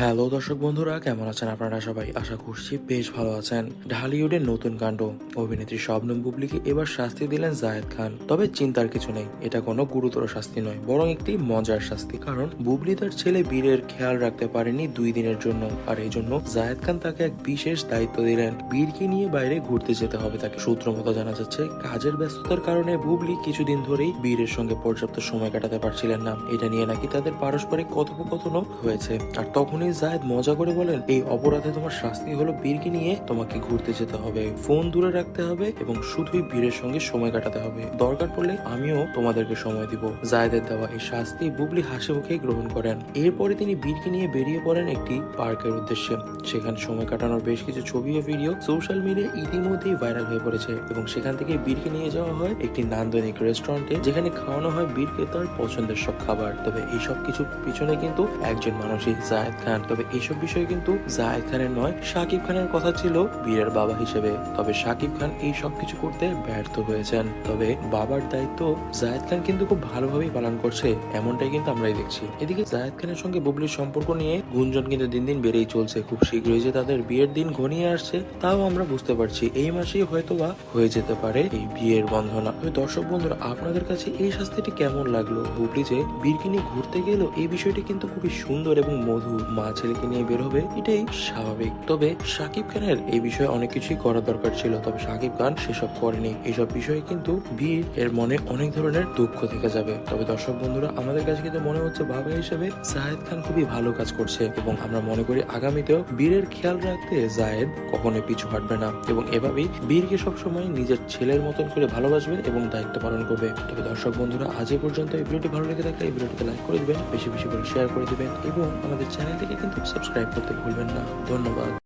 Hello দর্শক বন্ধুরা, কেমন আছেন আপনারা সবাই? আশা করছি বেশ ভালো আছেন। ঢালিউডের নতুন কাণ্ড, অভিনেত্রী শবনম বুবলিকে এবার শাস্তি দিলেন জায়েদ খান। তবে চিন্তার কিছু নেই, এটা কোনো গুরুতর শাস্তি নয়, বরং একটি মজার শাস্তি, কারণ বুবলি তার ছেলে বীরের খেয়াল রাখতে পারেনি দুই দিনের জন্য, আর এই জন্য জায়েদ খান তাকে এক বিশেষ দায়িত্ব দিলেন। বীরকে নিয়ে বাইরে ঘুরতে যেতে হবে তাকে। সূত্র মতো জানা যাচ্ছে, কাজের ব্যস্ততার কারণে বুবলি কিছুদিন ধরেই বীরের সঙ্গে পর্যাপ্ত সময় কাটাতে পারছিলেন না। এটা নিয়ে নাকি তাদের পারস্পরিক কথোপকথনও হয়েছে। আর তখনই জায়েদ, মজা করে বলেন, এই অপরাধে তোমার শাস্তি হলো বীরকে নিয়ে তোমাকে ঘুরতে যেতে হবে, ফোন দূরে রাখতে হবে এবং শুধুই বীরের সঙ্গে সময় কাটাতে হবে। দরকার পড়লে আমিও তোমাদেরকে সময় দিব। জায়েদের দেওয়া এই শাস্তি বুবলি হাসি মুখে গ্রহণ করেন। এরপরে তিনি বীরকে নিয়ে বেরিয়ে পড়েন একটি পার্কের উদ্দেশ্যে। সেখানে সময় কাটানোর বেশ কিছু ছবি ও ভিডিও সোশ্যাল মিডিয়া ইতিমধ্যেই ভাইরাল হয়ে পড়েছে এবং সেখান থেকে বীরকে নিয়ে যাওয়া হয় একটি নান্দনিক রেস্টুরেন্টে, যেখানে খাওয়ানো হয় বীরকে তার পছন্দের সব খাবার। তবে এই সব কিছু পিছনে কিন্তু একজন মানুষই জায়েদ খান। তবে এইসব বিষয়ে কিন্তু জায়েদ খানের নয়, শাকিব খানের কথা ছিল বীরের বাবা হিসেবে। তবে শাকিব খান এই সব কিছু করতে ব্যর্থ হয়েছেন। তবে বাবার দায়িত্ব জায়েদ খান কিন্তু খুব ভালোভাবেই পালন করছে, এমনটাই কিন্তু আমরাই দেখছি। এদিকে জায়েদ খানের সঙ্গে বুবলির সম্পর্ক নিয়ে গুঞ্জন কিন্তু দিন দিন বেড়েই চলছে। খুব শীঘ্রই যে তাদের বিয়ের দিন ঘনিয়ে আসছে, তাও আমরা বুঝতে পারছি এই মাসেই হয়তো বা হয়ে যেতে পারে এই বিয়ের বন্ধনা। তবে দর্শক বন্ধুরা, আপনাদের কাছে এই শাস্তিটি কেমন লাগল? বুবলি যে বীরকে নিয়ে ঘুরতে গেল, এই বিষয়টি কিন্তু খুবই সুন্দর এবং মধুর। মা ছেলেকে নিয়ে বের হবে, এটাই স্বাভাবিক। তবে শাকিব খানের এই বিষয়ে অনেক কিছুই করা দরকার ছিল, তবে শাকিব খান সেসব করেনি। এইসব বিষয়ে কিন্তু বীর এর মনে অনেক ধরনের দুঃখ থেকে যাবে। তবে দর্শক বন্ধুরা, আমাদের কাছে কিন্তু মনে হচ্ছে বাবা হিসেবে জায়েদ খান খুবই ভালো কাজ করছে এবং আমরা মনে করি আগামীতেও বীরের খেয়াল রাখতে জায়েদ কখনোই পিছু হাঁটবে না এবং এভাবেই বীরকে সবসময় নিজের ছেলের মতন করে ভালোবাসবে এবং দায়িত্ব পালন করবে। তবে দর্শক বন্ধুরা, আজ পর্যন্ত এই ভিডিওটি ভালো লেগে থাকলে এই ভিডিওটিকে লাইক করে দিবেন, বেশি বেশি করে শেয়ার করে দিবেন এবং আমাদের চ্যানেলটিকে কিন্তু সাবস্ক্রাইব করতে ভুলবেন না। ধন্যবাদ।